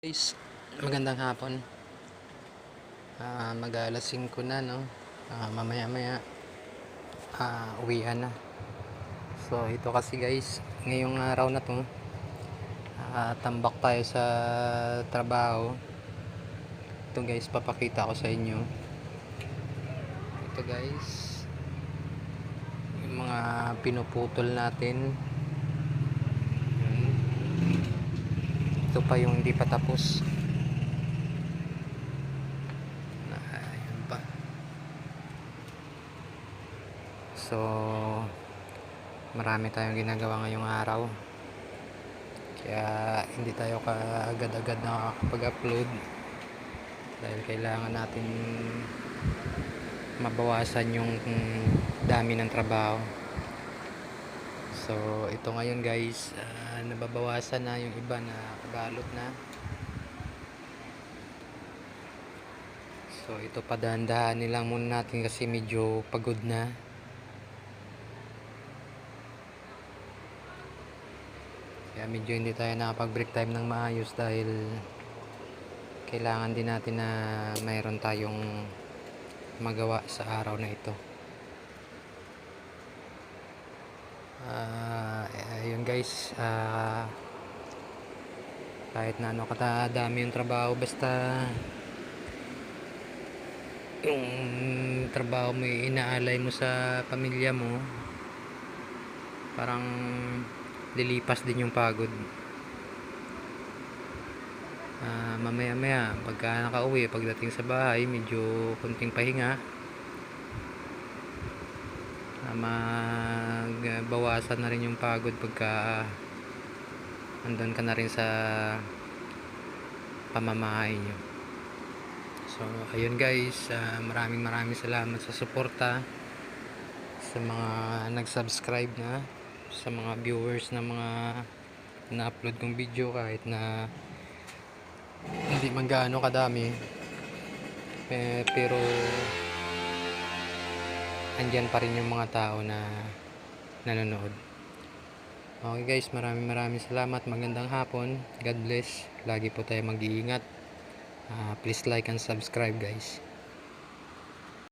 Guys, magandang hapon. Ah, mag-alas 5 na, no? Ah, mamaya-maya ah, uwian na. So, ito kasi guys, ngayong araw na to, ah, tambak tayo sa trabaho. Ito guys, papakita ko sa inyo. Ito guys, yung mga pinuputol natin. Ito pa yung hindi pa tapos. Ayan pa. So, marami tayong ginagawa ngayong araw. Kaya hindi tayo kaagad-agad nakakapag-upload. Dahil kailangan natin mabawasan yung dami ng trabaho. So, ito ngayon guys, ah, nababawasan na yung iba na kabalot na. So, ito padahan-dahan nilang muna natin kasi medyo pagod na. Kaya medyo hindi tayo nakapag-break time ng maayos dahil kailangan din natin na mayroon tayong magawa sa araw na ito. Ayun guys, ah, kahit na ano katadami yung trabaho, basta yung trabaho mo inaalay mo sa pamilya mo, parang lilipas din yung pagod. Ah, mamaya-maya, pagka nakauwi, pagdating sa bahay, medyo kunting pahinga. Ah, magbawasan na rin yung pagod pagka andun ka na rin sa pamamahay nyo. So, ayun guys, ah, maraming maraming salamat sa suporta sa mga nag-subscribe na sa mga viewers na mga na-upload kong video kahit na hindi man gaano kadami eh, pero andyan pa rin yung mga tao na nanonood. Okay guys maraming maraming salamat. Magandang hapon. God bless. Lagi po tayo mag-iingat. Ah, please like and subscribe guys